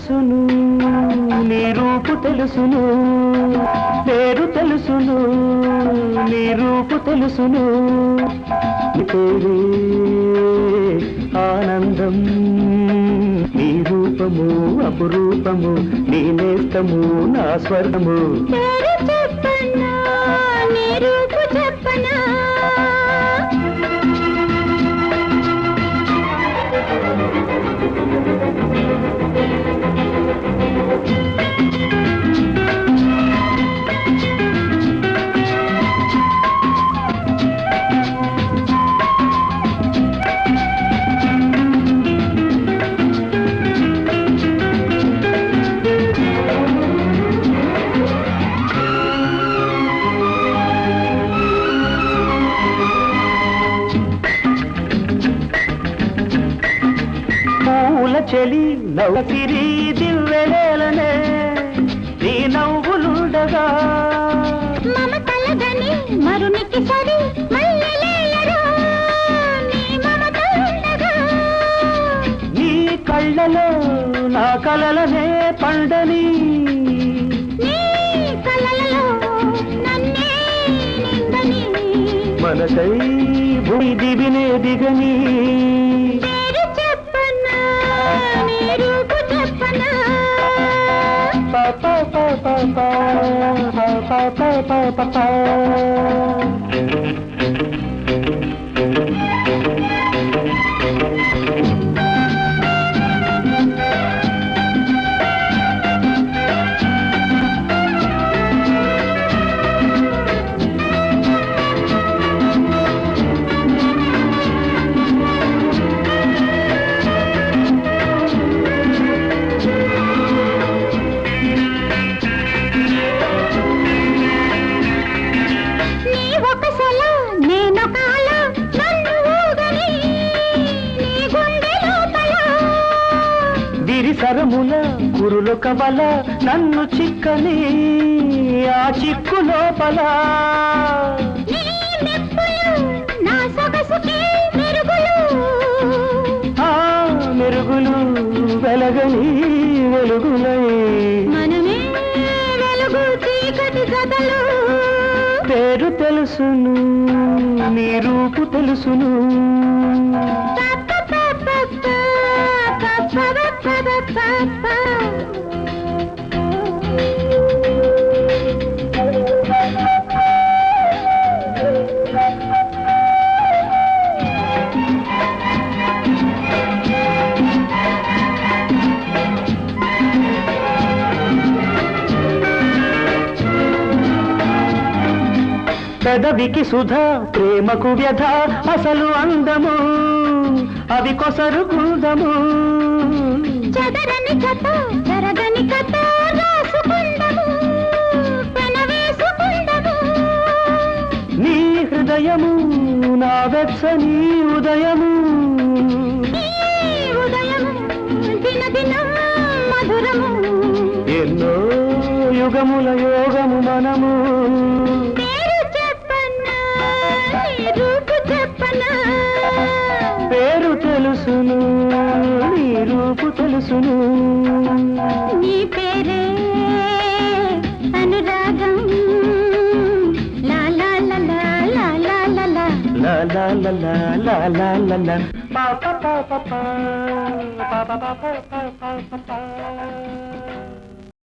తెలుసును నీ రూపు తెలుసును పేరు తెలుసును నీ రూపు తెలుసును. పేరు ఆనందం నీ రూపము అపురూపము నీ నేస్తము నా స్వర్గము. నీ రూపము చలి నవ్వుకిరి దివ్వెలేలనే నీ నవ్వులుండగా నీ కళ్ళలో నా కలలనే పండని. మనకై భూమి దివినే దిగనీ. pa pa pa pa pa Karumula గురులు కబల నన్ను చిక్కని ఆ చిక్కు లోపల. మెరుగులు. వెలగని వెలుగులై. పేరు తెలుసును నీ రూపు తెలుసును. ta da ta da ta ta పెదవికి సుధా ప్రేమకు వ్యధ అసలు అందము. అవి కొసరు కుందము చెదరని కథ కథ నీ హృదయము నా వెచ్చని ఉదయము. ఎన్నో యుగముల యోగము మనము. సును నీ పేరే అనురాగం పాప పాప పాప పాప పాప పాప